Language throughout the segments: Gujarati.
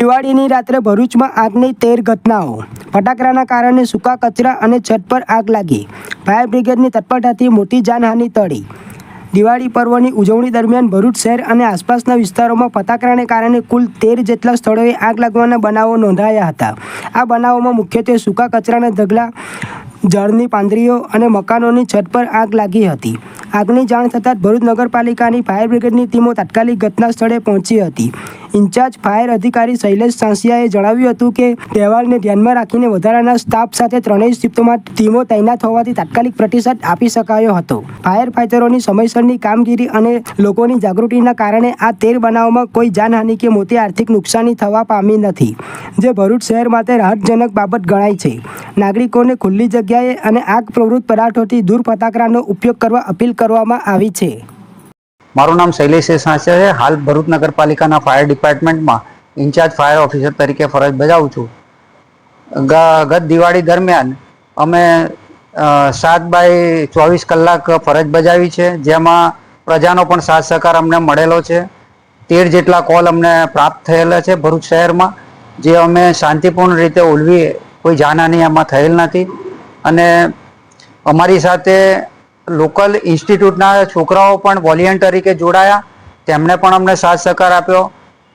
દિવાળીની રાત્રે ભરૂચમાં આગની તેર ઘટનાઓ. ફટાકડાના કારણે સૂકા કચરા અને છત પર આગ લાગી. ફાયર બ્રિગેડની તત્પરતાથી મોટી જાનહાનિ ટળી. દિવાળી પર્વની ઉજવણી દરમિયાન ભરૂચ શહેર અને આસપાસના વિસ્તારોમાં ફટાકડાને કારણે કુલ તેર જેટલા સ્થળોએ આગ લાગવાના બનાવો નોંધાયા હતા. આ બનાવોમાં મુખ્યત્વે સૂકા કચરાના ઢગલા જળની પાંદરીઓ અને મકાનોની છત પર આગ લાગી હતી. આગની જાણ થતાં ભરૂચ નગરપાલિકાની ફાયર બ્રિગેડની ટીમો તાત્કાલિક ઘટના સ્થળે પહોંચી હતી. ઇન્ચાર્જ ફાયર અધિકારી શૈલેષ સાંસિયાએ જણાવ્યું હતું કે તહેવારને ધ્યાનમાં રાખીને વધારાના સ્ટાફ સાથે ત્રણેય શિફ્ટોમાં ટીમો તૈનાત હોવાથી તાત્કાલિક પ્રતિસાદ આપી શકાયો હતો. ફાયર ફાઈટરોની સમયસરની કામગીરી અને લોકોની જાગૃતિના કારણે આ તેર બનાવમાં કોઈ જાનહાનિ કે મોટી આર્થિક નુકસાની થવા પામી નથી, જે ભરૂચ શહેર માટે રાહતજનક બાબત ગણાય છે. નાગરિકોને ખુલ્લી જગ્યાએ અને આગ પ્રવૃત્ત પદાર્થોથી દૂર ફટાકડાનો ઉપયોગ કરવા અપીલ કરવામાં આવી છે. મારું નામ શૈલેષ સાંસિયા છે. હાલ ભરૂચ નગરપાલિકાના ફાયર ડિપાર્ટમેન્ટમાં ઇન્ચાર્જ ફાયર ઓફિસર તરીકે ફરજ બજાવું છું. ગત દિવાળી દરમિયાન અમે સાત બાય ચોવીસ કલાક ફરજ બજાવી છે. જેમાં પ્રજાનો પણ સાથ સહકાર અમને મળેલો છે. તેર જેટલા કોલ અમને પ્રાપ્ત થયેલા છે ભરૂચ શહેરમાં, જે અમે શાંતિપૂર્ણ રીતે ઉલવી કોઈ જાનહાની એમાં થયેલ નથી. અને અમારી સાથે લોકલ ઇન્સ્ટિટ્યૂટના છોકરાઓ પણ વોલિયન્ટ તરીકે જોડાયા. તેમણે પણ અમને સાથ સહકાર આપ્યો.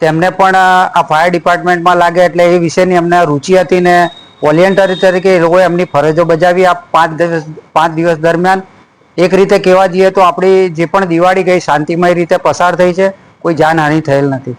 તેમને પણ આ ફાયર ડિપાર્ટમેન્ટમાં લાગે એટલે એ વિશેની અમને રુચિ હતી ને વોલિયન્ટરી તરીકે એ લોકોએ એમની ફરજો બજાવી આ પાંચ દિવસ પાંચ દિવસ દરમિયાન. એક રીતે કહેવા જઈએ તો આપણી જે પણ દિવાળી ગઈ શાંતિમય રીતે પસાર થઈ છે. કોઈ જાનહાનિ થયેલ નથી.